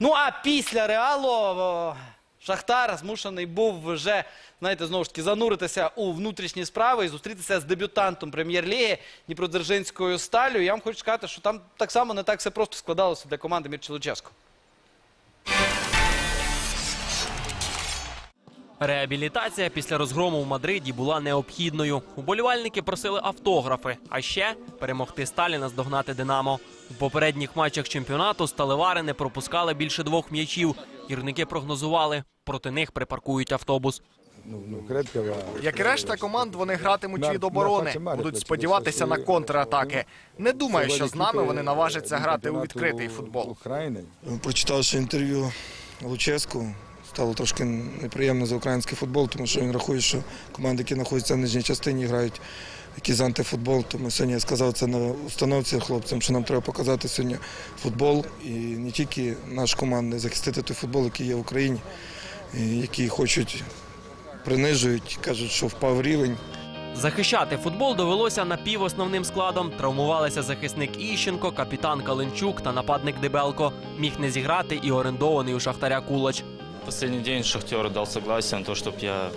Ну а після реалу Шахтар змушений був вже, знаєте, знову ж таки зануритися у внутрішні справи і зустрітися з дебютантом прем'єр-ліги Дніпродзержинською сталю. Я вам хочу сказати, що там так само не так все просто складалося для команди Мірчі Реабілітація після розгрому в Мадриді була необхідною. Уболівальники просили автографи, а ще перемогти Сталіна здогнати Динамо. У попередніх матчах чемпіонату сталевари не пропускали більше двох м'ячів. Гірники прогнозували, проти них припаркують автобус. Як і решта команд, вони гратимуть від оборони, будуть сподіватися на контратаки. Не думаю, що з нами вони наважаться грати у відкритий футбол. Прочитавши інтерв'ю Луческу, стало трошки неприємно за український футбол, тому що він рахує, що команди, які знаходяться в нижній частині, грають якийсь антифутбол. Тому сьогодні я сказав це на установці хлопцям, що нам треба показати сьогодні футбол і не тільки наш командний, захистити той футбол, який є в Україні, які хочуть принижують, кажуть, що впав рівень. Захищати футбол довелося напівосновним складом. Травмувалися захисник Іщенко, капітан Каленчук та нападник Дебелко. Міг не зіграти і орендований у Шахтаря Кулач. Последний день Шахтер дал согласие на то, чтобы я э,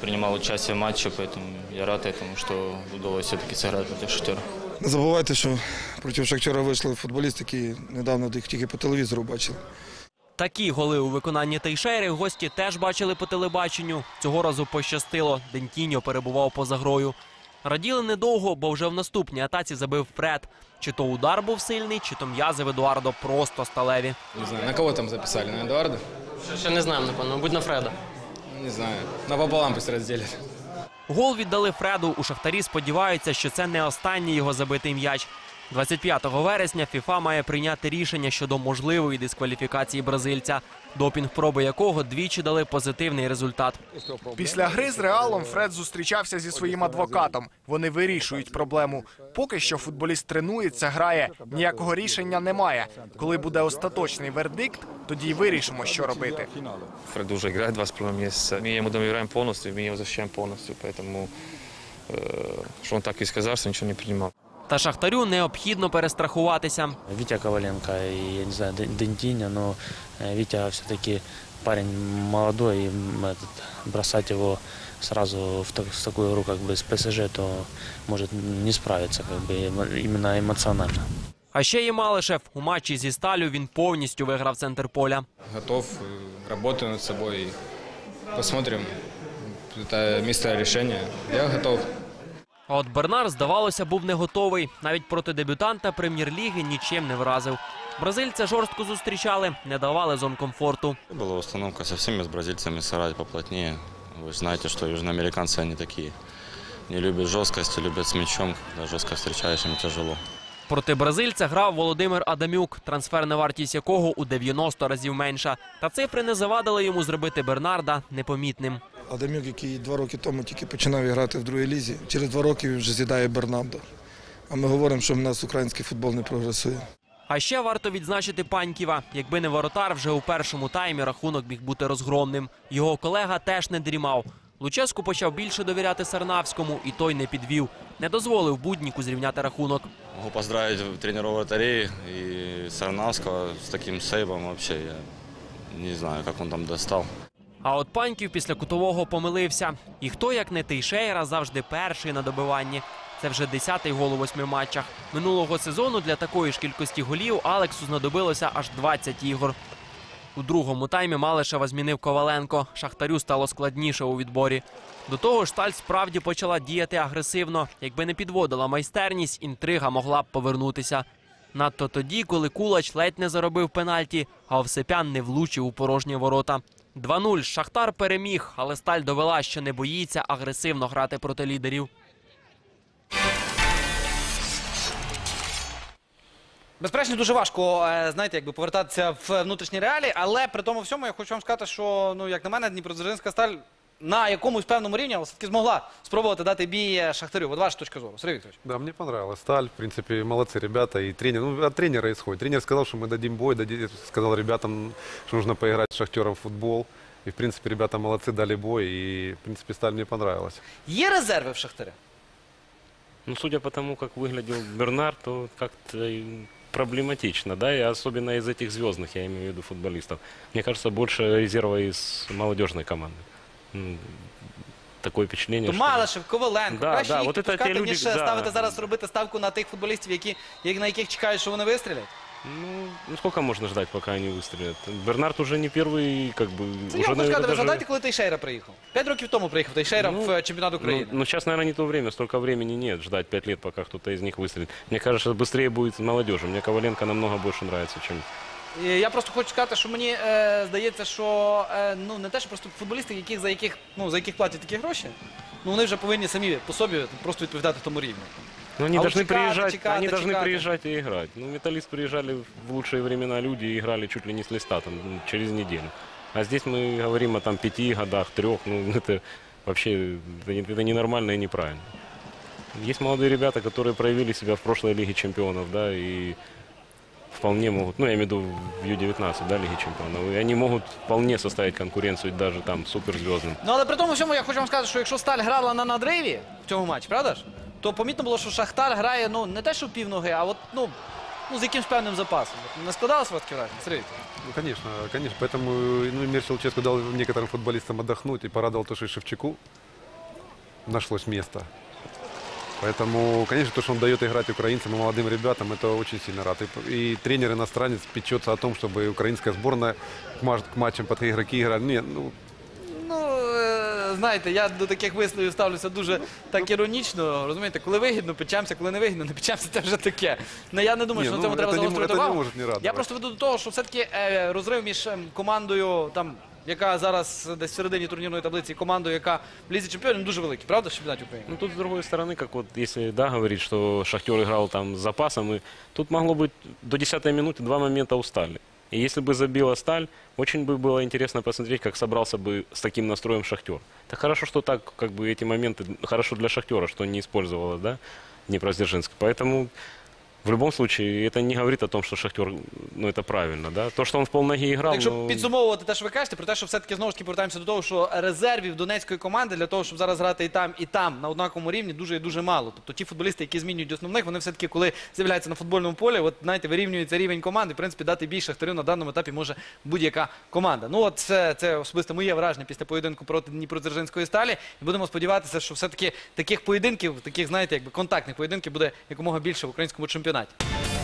принимал участие в матче, поэтому я рад этому, что удалось все-таки сыграть против Шахтера. Не забувайте, що проти Шахтера вийшли футболісти, які недавно їх тільки по телевізору бачили. Такі голи у виконанні Тейшери гості теж бачили по телебаченню. Цього разу пощастило. Дентіньо перебував поза грою. Раділи недовго, бо вже в наступній атаці забив Фред. Чи то удар був сильний, чи то м'язи в Едуардо просто сталеві. Не знаю, на кого там записали? На Едуарда? Ще не знаємо, напевно, мабуть, на Фреда. Не знаю. Напополам пусть розділять. Гол віддали Фреду. У Шахтарі сподіваються, що це не останній його забитий м'яч. 25 вересня ФІФА має прийняти рішення щодо можливої дискваліфікації бразильця, допінг проби якого двічі дали позитивний результат. Після гри з Реалом Фред зустрічався зі своїм адвокатом. Вони вирішують проблему. Поки що футболіст тренується, грає. Ніякого рішення немає. Коли буде остаточний вердикт, тоді й вирішимо, що робити. Фред уже играет два с половиной месяца. Мы ему доверяем полностью, мы его защищаем полностью, поэтому э, что он так и сказал, что ничего не принимал. Та Шахтарю необхідно перестрахуватися. Витя Коваленко и, я не знаю, Ден- Дентиня, но э, Витя все-таки парень молодой, и м, этот, бросать его сразу в, так- в такую игру как бы с ПСЖ, то может не справиться как бы эмо- именно эмоционально. А ще є Малишев. У матчі зі сталю він повністю виграв центр поля. Готов, э, работаю над собой. Посмотрим. Это место решения. Я готов. А от Бернар, здавалося, був не готовий. Навіть проти дебютанта прем'єр-ліги нічим не вразив. Бразильця жорстко зустрічали, не давали зон комфорту. Была установка со всеми с бразильцами сыграть поплотнее. Вы знаете, что южноамериканцы они такие. Не любят жесткости, любят с мячом. Когда жестко встречаешь, им тяжело. Проти бразильця грав Володимир Адамюк, трансферна вартість якого у 90 разів менша. Та цифри не завадили йому зробити Бернарда непомітним. Адамюк, який два роки тому тільки починав грати в другій лізі, через два роки він вже з'їдає Бернардо. А ми говоримо, що в нас український футбол не прогресує. А ще варто відзначити Паньківа. Якби не воротар, вже у першому таймі рахунок міг бути розгромним. Його колега теж не дрімав. Луческу почав більше довіряти Сарнавському, і той не підвів. Не дозволив будніку зрівняти рахунок. Могу поздравить тренера вратарей и Сарнавского с таким сейвом вообще. Я не знаю, как он там достал. А от Паньків після кутового помилився. І хто, як не Тейшейра, завжди перший на добиванні. Це вже десятий гол у восьми матчах. Минулого сезону для такої ж кількості голів Алексу знадобилося аж 20 ігор. У другому таймі Малишева змінив Коваленко. Шахтарю стало складніше у відборі. До того ж, сталь справді почала діяти агресивно. Якби не підводила майстерність, інтрига могла б повернутися. Надто тоді, коли Кулач ледь не заробив пенальті, а Овсепян не влучив у порожні ворота. 2-0. Шахтар переміг, але сталь довела, що не боїться агресивно грати проти лідерів. Безперечно, дуже важко, е, знаєте, якби повертатися в внутрішні реалії, але при тому всьому я хочу вам сказати, що, ну, як на мене, Дніпродзержинська сталь на якомусь певному рівні, але все-таки змогла спробувати дати бій Шахтарю. От ваша точка зору. Сергій Вікторович. Да, мне понравилась сталь. В принципе, молодцы ребята. И тренер, ну, от тренера исходит. Тренер сказал, что мы дадим бой, дади- сказал ребятам, что нужно поиграть с Шахтером в футбол. И, в принципе, ребята молодцы, дали бой. И, в принципе, сталь мне понравилась. Є резерви в Шахтаря? Ну, судя по тому, как выглядел Бернар, то как-то и проблематично, да, и особенно из этих звездных, я имею в виду футболистов. Мне кажется, больше резерва из молодежной команды. М, Такое впечатление, То что- Малишев, Коваленко. Да, Краще да, їх от це ті підпускати, люди, ніж да. ставити зараз робити ставку на тих футболістів, які, як- на яких чекають, що вони вистрілять. Ну, ну, сколько можно ждать, пока они выстрелят? Бернард уже не первый, как бы, Це я уже, вам хочу сказати, наверное, ви даже... згадайте, коли Тейшейра приїхав. П'ять років тому приїхав Тейшейра Ну, в е, чемпіонат України. Ну, ну, сейчас, наверное, не то время, столько времени нет ждать пять лет, пока кто-то из них выстрелит. Мне кажется, быстрее будет с молодежью. Мне Коваленко намного больше нравится, чем... І Я просто хочу сказати, що мені е, здається, що е, ну не те, що просто футболісти, яких за яких ну за яких платять такі гроші, ну вони вже повинні самі по собі просто відповідати тому рівню. Ну, они А вот должны чекаты, приезжать, чекаты, они должны чекаты. приезжать и играть. Ну, металлист приезжали в лучшие времена люди и играли чуть ли не с листа, там, ну, через неделю. А здесь мы говорим о там пяти годах, трех, ну, это вообще это, не- это ненормально и неправильно. Есть молодые ребята, которые проявили себя в прошлой Лиге Чемпионов, да, и вполне могут, ну, я имею в виду в Ю-19, да, Лиги Чемпионов, и они могут вполне составить конкуренцию даже там суперзвездным. Ну але при тому всьому я хочу вам сказати, що якщо Сталь грала на надриві в цьому матчі, правда ж? То помітно було, що Шахтар грає ну не те, що півноги, а от ну, ну з якимсь певним запасом. От Не складалось у вас таке враження? Сергій? Ну, конечно, конечно. Поэтому ну, Эмир Челческу дал некоторым футболистам отдохнуть и порадовал то, что и Шевчуку нашлось место. Поэтому, конечно, то, что он дает играть украинцам и молодым ребятам, это очень сильно рад. И, и тренер иностранец печется о том, чтобы украинская сборная к, маш- к матчам под игроки играли. Нет, ну, Ну, е, знаєте, я до таких висловів ставлюся дуже так іронічно. Розумієте, коли вигідно, печемося, коли не вигідно, не печемося, це вже таке. Ну я не думаю, Ні, що на ну, цьому треба це не- загострювати це не увагу. може не радувати. Я просто веду до того, що все-таки е, розрив між ем, командою, там, яка зараз десь в середині турнірної таблиці, і командою, яка в лізі чемпіонів, дуже великий, правда, в чемпіонаті України? Ну тут с другой стороны, как вот если да говорить, что Шахтер играл там с запасом, и тут могло быть до 10 минуты два момента устали. И если бы забила сталь, очень бы было интересно посмотреть, как собрался бы с таким настроем Шахтер. Так хорошо, что так, как бы эти моменты, хорошо для Шахтера, что не использовала, да, Днепродзержинск. Поэтому в любом случае это не говорит о том, что Шахтер, ну это правильно, да. То, что он в полноги играл, Якщо ну, підсумовувати те, що ви кажете, про те, що все-таки знову ж таки повертаємося до того, що резервів донецької команди для того, щоб зараз грати і там, і там на однаковому рівні, дуже і дуже мало. Тобто ті футболісти, які змінюють основних, вони все-таки, коли з'являються на футбольному полі, от знаєте, вирівнюється рівень команди. В принципі, дати більше шахтарю на даному етапі може будь-яка команда. Ну, от це, це особисто моє враження після поєдинку проти Дніпродзержинської сталі. І будемо сподіватися, що все-таки таких поєдинків, таких, знаєте, якби контактних поєдинків буде якомога більше в українському чемпіонаті. начинать.